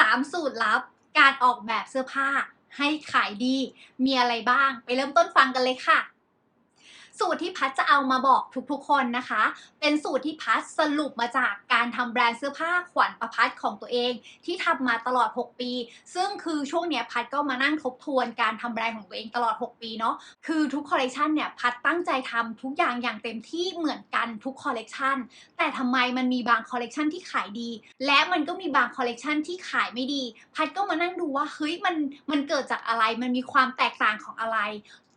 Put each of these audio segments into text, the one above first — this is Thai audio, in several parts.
3 สูตรลับการออกแบบเสื้อผ้าให้ขายดีมีอะไรบ้าง ไปเริ่มต้นฟังกันเลยค่ะ สูตรที่พัดจะเอามาบอกทุกๆคนนะคะ เป็นสูตรที่พัดสรุปมาจากการทำแบรนด์เสื้อผ้าขวัญประพัดของตัวเอง ที่ทำมาตลอด 6 ปี ซึ่งคือช่วงเนี้ยพัดก็มานั่งทบทวนการทำแบรนด์ของตัวเองตลอด 6 ปีเนาะคือทุกคอลเลกชันเนี่ยพัดตั้งใจทำทุกอย่างอย่างเต็มที่เหมือนกันทุกคอลเลกชันแต่ทำไมมันมีบางคอลเลกชันที่ขายดี และมันก็มีบางคอลเลกชันที่ขายไม่ดี พัดก็มานั่งดูว่าเฮ้ยมันมันเกิดจากอะไรมันมีความแตกต่างของอะไร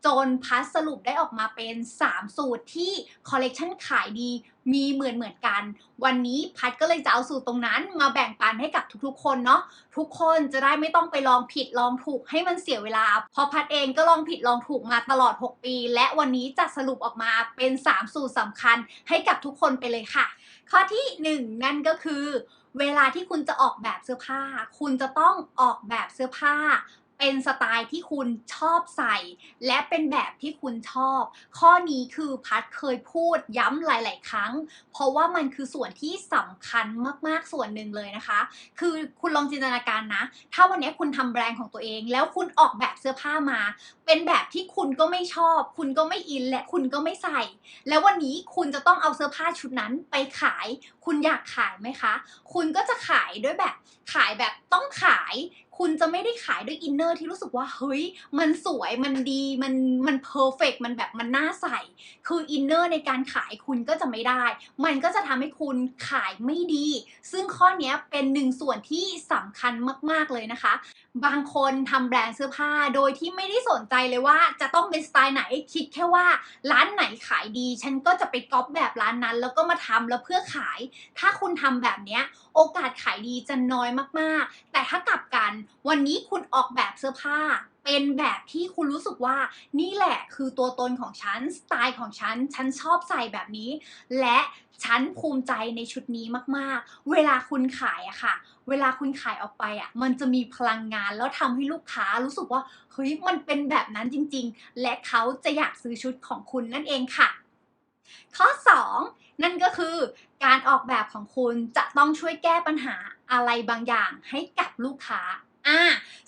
จนพัดสรุปได้ออกมาเป็น 3 สูตรที่คอลเลกชันขายดีมีเหมือนเหมือนกัน วันนี้พัดก็เลยจะเอาสูตรตรงนั้น มาแบ่งปันให้กับทุกๆ คนเนาะทุกคนจะได้ไม่ต้องไปลองผิดลองถูกให้มันเสียเวลา เพราะพัดเองก็ลองผิดลองถูกมาตลอด 6 ปี และวันนี้จะสรุปออกมาเป็น 3 สูตรสำคัญให้กับทุกคนไปเลยค่ะ ข้อทีหนึ่1 นั่นก็คือ เวลาที่คุณจะออกแบบเสื้อผ้า คุณจะต้องออกแบบเสื้อผ้า เป็นสไตล์ที่คุณชอบใส่ และเป็นแบบที่คุณชอบ ข้อนี้คือพัดเคยพูดย้ำหลาย ๆ ครั้ง เพราะว่ามันคือส่วนที่สำคัญมาก ๆ ส่วนหนึ่งเลยนะคะ คือคุณลองจินตนาการนะ ถ้าวันนี้คุณทำแบรนด์ของตัวเอง แล้วคุณออกแบบเสื้อผ้ามา เป็นแบบที่คุณก็ไม่ชอบ คุณก็ไม่อิน และคุณก็ไม่ใส่ แล้ววันนี้คุณจะต้องเอาเสื้อผ้าชุดนั้นไปขาย คุณอยากขายไหมคะ คุณก็จะขายด้วยแบบขายแบบต้องขาย คุณจะไม่ได้ขายด้วยอินเนอร์ที่รู้สึกว่าเฮ้ย มันสวยมันดีมันมันเพอร์เฟกมันแบบมันน่าใส่ คืออินเนอร์ในการขายคุณก็จะไม่ได้ มันก็จะทำให้คุณขายไม่ดี ซึ่งข้อนี้เป็นหนึ่งส่วนที่สำคัญมาก ๆ เลยนะคะ บางคนทำแบรนด์เสื้อผ้าโดยที่ไม่ได้สนใจเลยว่าจะต้องเป็นสไตล์ไหนคิดแค่ว่าร้านไหนขายดี ฉันก็จะไปก๊อปแบบร้านนั้น แล้วก็มาทำแล้วเพื่อขาย ถ้าคุณทำแบบเนี้ยโอกาสขายดีจะน้อยมากๆ แต่ถ้ากลับ วันนี้คุณออกแบบเสื้อผ้า เป็นแบบที่คุณรู้สึกว่า นี่แหละคือตัวตนของฉัน สไตล์ของฉัน ฉันชอบใส่แบบนี้ และฉันภูมิใจในชุดนี้มากๆ เวลาคุณขายอะค่ะ เวลาคุณขายออกไปอะมันจะมีพลังงานแล้วทำให้ลูกค้ารู้สึกว่า เฮ้ย มันเป็นแบบนั้นจริง ๆ และเขาจะอยากซื้อชุดของคุณนั่นเองค่ะ ข้อ 2 นั่นก็คือการออกแบบของคุณจะต้องช่วยแก้ปัญหาอะไรบางอย่างให้กับลูกค้า อ่า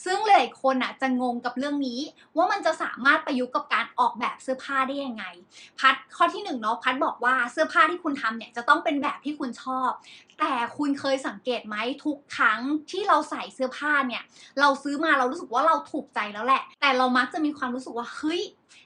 ซึ่งหลายคนอะจะงงกับเรื่องนี้ ว่ามันจะสามารถประยุกต์กับการออกแบบเสื้อผ้าได้ยังไง พัดข้อที่หนึ่งเนาะพัดบอกว่าเสื้อผ้าที่คุณทำเนี่ยจะต้องเป็นแบบที่คุณชอบ แต่คุณเคยสังเกตไหมทุกครั้งที่เราใส่เสื้อผ้าเนี่ย เราซื้อมาเรารู้สึกว่าเราถูกใจแล้วแหละ แต่เรามักจะมีความรู้สึกว่าเฮ้ย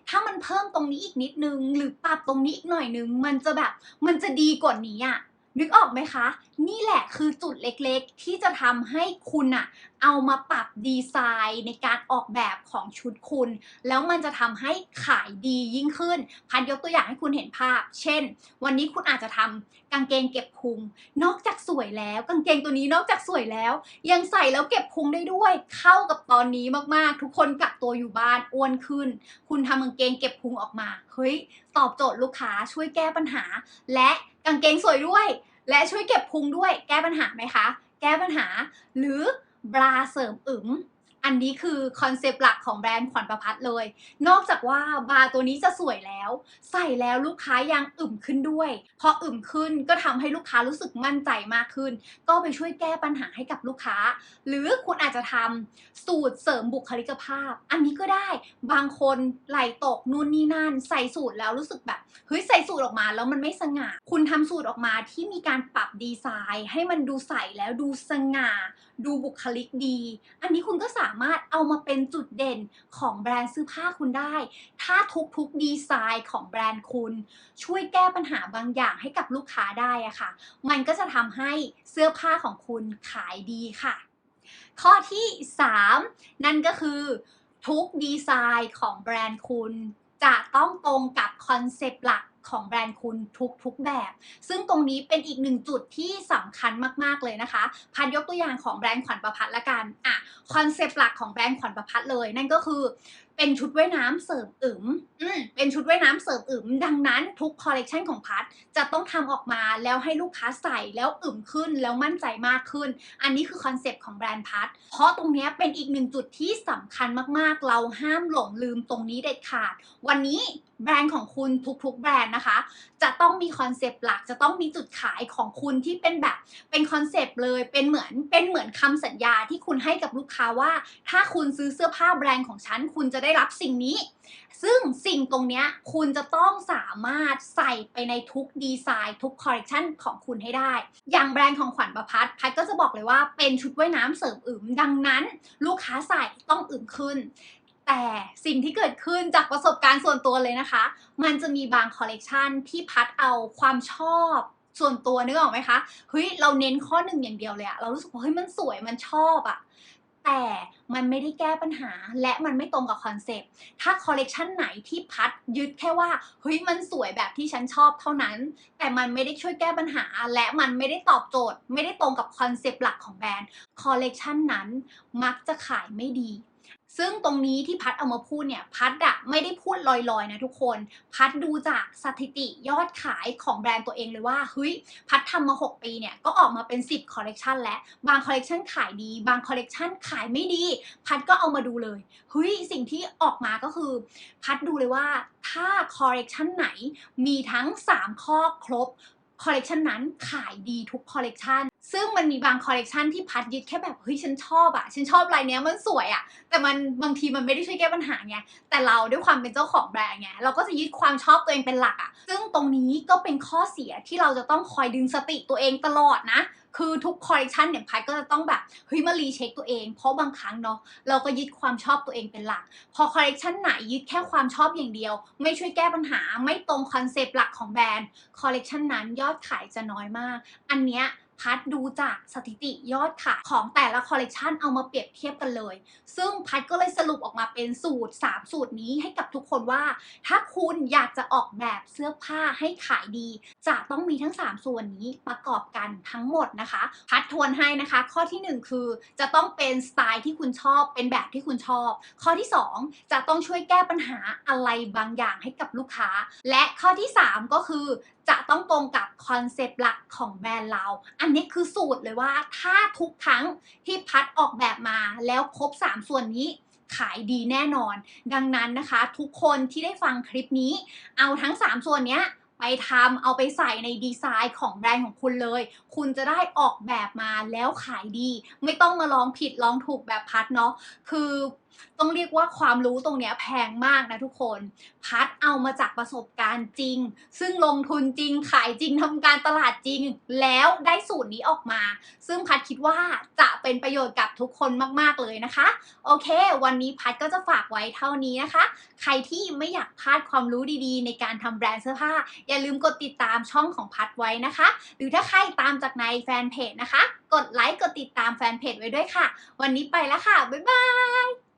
ถ้ามันเพิ่มตรงนี้อีกนิดนึง หรือปรับตรงนี้อีกหน่อยนึง มันจะแบบมันจะดีกว่านี้อะ นึกออกไหมคะ นี่แหละคือจุดเล็กๆ ที่จะทำให้คุณอะเอามาปรับดีไซน์ในการออกแบบของชุดคุณ แล้วมันจะทำให้ขายดียิ่งขึ้น พันยกตัวอย่างให้คุณเห็นภาพ เช่น วันนี้คุณอาจจะทำกางเกงเก็บพุง นอกจากสวยแล้ว กางเกงตัวนี้นอกจากสวยแล้ว ยังใส่แล้วเก็บพุงได้ด้วย เข้ากับตอนนี้มากๆ ทุกคนกักตัวอยู่บ้านอ้วนขึ้น คุณทำกางเกงเก็บพุงออกมา เฮ้ย ตอบโจทย์ลูกค้าช่วยแก้ปัญหา และกางเกงสวยด้วย และช่วยเก็บพุงด้วยแก้ปัญหาไหมคะ แก้ปัญหาหรือบราเสริมอึม อันนี้คือคอนเซปต์หลักของแบรนด์ขวัญประพัฒน์เลย นอกจากว่าบาร์ตัวนี้จะสวยแล้ว ใส่แล้วลูกค้ายังอึมขึ้นด้วยพออึมขึ้นก็ทำให้ลูกค้ารู้สึกมั่นใจมากขึ้น ก็ไปช่วยแก้ปัญหาให้กับลูกค้า หรือคุณอาจจะทำสูตรเสริมบุคลิกภาพ อันนี้ก็ได้บางคนไหลตกนู่นนี่นั่น ใส่สูตรแล้วรู้สึกแบบเฮ้ยใส่สูตรออกมาแล้วมันไม่สง่า คุณทำสูตรออกมาที่มีการปรับดีไซน์ ให้มันดูใส่แล้วดูสง่า ดูบุคลิกดี อันนี้คุณก็สามารถเอามาเป็นจุดเด่นของแบรนด์เสื้อผ้าคุณได้ ถ้าทุกๆดีไซน์ของแบรนด์คุณ ช่วยแก้ปัญหาบางอย่างให้กับลูกค้าได้อะค่ะ มันก็จะทำให้เสื้อผ้าของคุณขายดีค่ะ ข้อที่ 3 นั่นก็คือ ทุกดีไซน์ของแบรนด์คุณจะต้องตรงกับคอนเซปต์หลัก ของแบรนด์คุณทุกๆแบบ ซึ่งตรงนี้เป็นอีกหนึ่งจุดที่สำคัญมากๆเลยนะคะ พันยกตัวอย่างของแบรนด์ขวัญประพัดละกันอะคอนเซปต์หลักของแบรนด์ขวัญประพัดเลย นั่นก็คือ เป็นชุดว่ายน้ำเสริมอึมอืมเป็นชุดว่ายน้ำเสริมอึมดังนั้นทุกคอลเลกชันของพัทจะต้องทำออกมาแล้วให้ลูกค้าใส่แล้วอึมขึ้นแล้วมั่นใจมากขึ้น อันนี้คือคอนเซปต์ของแบรนด์พัทเพราะตรงเนี้ยเป็นอีกหนึ่งจุดที่สำคัญมากๆ เราห้ามหลงลืมตรงนี้เด็ดขาด วันนี้แบรนด์ของคุณทุกๆ แบรนด์นะคะ จะต้องมีคอนเซปต์หลักจะต้องมีจุดขายของคุณที่เป็นแบบเป็นคอนเซปต์เลยเป็นเหมือนเป็นเหมือนคำสัญญาที่คุณให้กับลูกค้าว่า ถ้าคุณซื้อเสื้อผ้าแบรนด์ของฉันคุณจะได้ได้รับสิ่งนี้ ซึ่งสิ่งตรงนี้คุณจะต้องสามารถใส่ไปในทุกดีไซน์ทุกคอลเลกชันของคุณให้ได้ อย่างแบรนด์ของขวัญประพัฒน์พัดก็จะบอกเลยว่าเป็นชุดว่ายน้ำเสริมอึมดังนั้น ลูกค้าใส่ต้องอึมขึ้นแต่สิ่งที่เกิดขึ้นจากประสบการณ์ส่วนตัวเลยนะคะ มันจะมีบางคอลเลกชันที่พัดเอาความชอบส่วนตัวนึกออกไหมคะ เฮ้ย เราเน้นข้อหนึ่งอย่างเดียวเลยอะเรารู้สึกว่าเฮ้ยมันสวยมันชอบอะ แต่มันไม่ได้แก้ปัญหา และมันไม่ตรงกับคอนเซปต์ ถ้าคอลเลกชันไหนที่พัดยึดแค่ว่าเฮ้ยมันสวยแบบที่ฉันชอบเท่านั้น แต่มันไม่ได้ช่วยแก้ปัญหา และมันไม่ได้ตอบโจทย์ ไม่ได้ตรงกับคอนเซปต์หลักของแบรนด์ คอลเลกชันนั้นมักจะขายไม่ดี ซึ่งตรงนี้ที่พัดเอามาพูดเนี่ย พัดอะไม่ได้พูดลอยๆนะทุกคน พัดดูจากสถิติยอดขายของแบรนด์ตัวเองเลยว่าเฮ้ยพัดทำมา 6 ปีเนี่ย ก็ออกมาเป็น 10 คอลเลกชันแล้วบางคอลเลกชันขายดี บางคอลเลกชันขายไม่ดี พัดก็เอามาดูเลยเฮ้ยสิ่งที่ออกมาก็คือ พัดดูเลยว่าถ้าคอลเลกชันไหนมีทั้ง 3 ข้อครบคอลเลกชันนั้นขายดีทุกคอลเลกชัน ซึ่งมันมีบางคอลเลกชันที่พัดยึดแค่แบบเฮ้ยฉันชอบอะฉันชอบลายเนี้ยมันสวยอะแต่มันบางทีมันไม่ได้ช่วยแก้ปัญหาไงแต่เราด้วยความเป็นเจ้าของแบรนด์ไงเราก็จะยึดความชอบตัวเองเป็นหลักอะซึ่งตรงนี้ก็เป็นข้อเสียที่เราจะต้องคอยดึงสติตัวเองตลอดนะคือทุกคอลเลกชันเนี่ยพัดก็จะต้องแบบเฮ้ยมารีเช็คตัวเอง เพราะบางครั้งเนาะเราก็ยึดความชอบตัวเองเป็นหลัก พอคอลเลกชันไหนยึดแค่ความชอบอย่างเดียว ไม่ช่วยแก้ปัญหาไม่ตรงคอนเซปต์หลักของแบรนด์คอลเลกชันนั้นยอดขายจะน้อยมาก อันเนี้ย พัดดูจากสถิติยอดขายของแต่ละคอลเลกชันเอามาเปรียบเทียบกันเลย ซึ่งพัดก็เลยสรุปออกมาเป็นสูตร 3 สูตรนี้ให้กับทุกคนว่า ถ้าคุณอยากจะออกแบบเสื้อผ้าให้ขายดี จะต้องมีทั้ง 3 ส่วนนี้ประกอบกันทั้งหมดนะคะ พัดทวนให้นะคะ ข้อทีหนึ่1 คือจะต้องเป็นสไตล์ที่คุณชอบเป็นแบบที่คุณชอบ ข้อที่ 2 จะต้องช่วยแก้ปัญหาอะไรบางอย่างให้กับลูกค้า และข้อที่ 3 ก็คือ จะต้องตรงกับคอนเซปต์หลักของแบรนด์เรา อันนี้คือสูตรเลยว่าถ้าทุกครั้งที่พัดออกแบบมาแล้วครบ 3 ส่วนนี้ขายดีแน่นอน ดังนั้นนะคะ ทุกคนที่ได้ฟังคลิปนี้ เอาทั้ง 3 ส่วนนี้ไปทำเอาไปใส่ในดีไซน์ของแบรนด์ของคุณเลย คุณจะได้ออกแบบมาแล้วขายดี ไม่ต้องมาลองผิดลองถูกแบบพัดเนาะคือต้องเรียกว่าความรู้ตรงนี้แพงมากนะทุกคน พัดเอามาจากประสบการณ์จริง ซึ่งลงทุนจริงขายจริงทำการตลาดจริง แล้วได้สูตรนี้ออกมา ซึ่งพัดคิดว่าจะเป็นประโยชน์กับทุกคนมากๆเลยนะคะ โอเค วันนี้พัดก็จะฝากไว้เท่านี้นะคะ ใครที่ไม่อยากพลาดความรู้ดีๆ ในการทำแบรนด์เสื้อผ้า อย่าลืมกดติดตามช่องของพัดไว้นะคะ หรือถ้าใครตามจากในแฟนเพจนะคะ กดไลค์กดติดตามแฟนเพจไว้ด้วยค่ะ วันนี้ไปแล้วค่ะบ๊ายบาย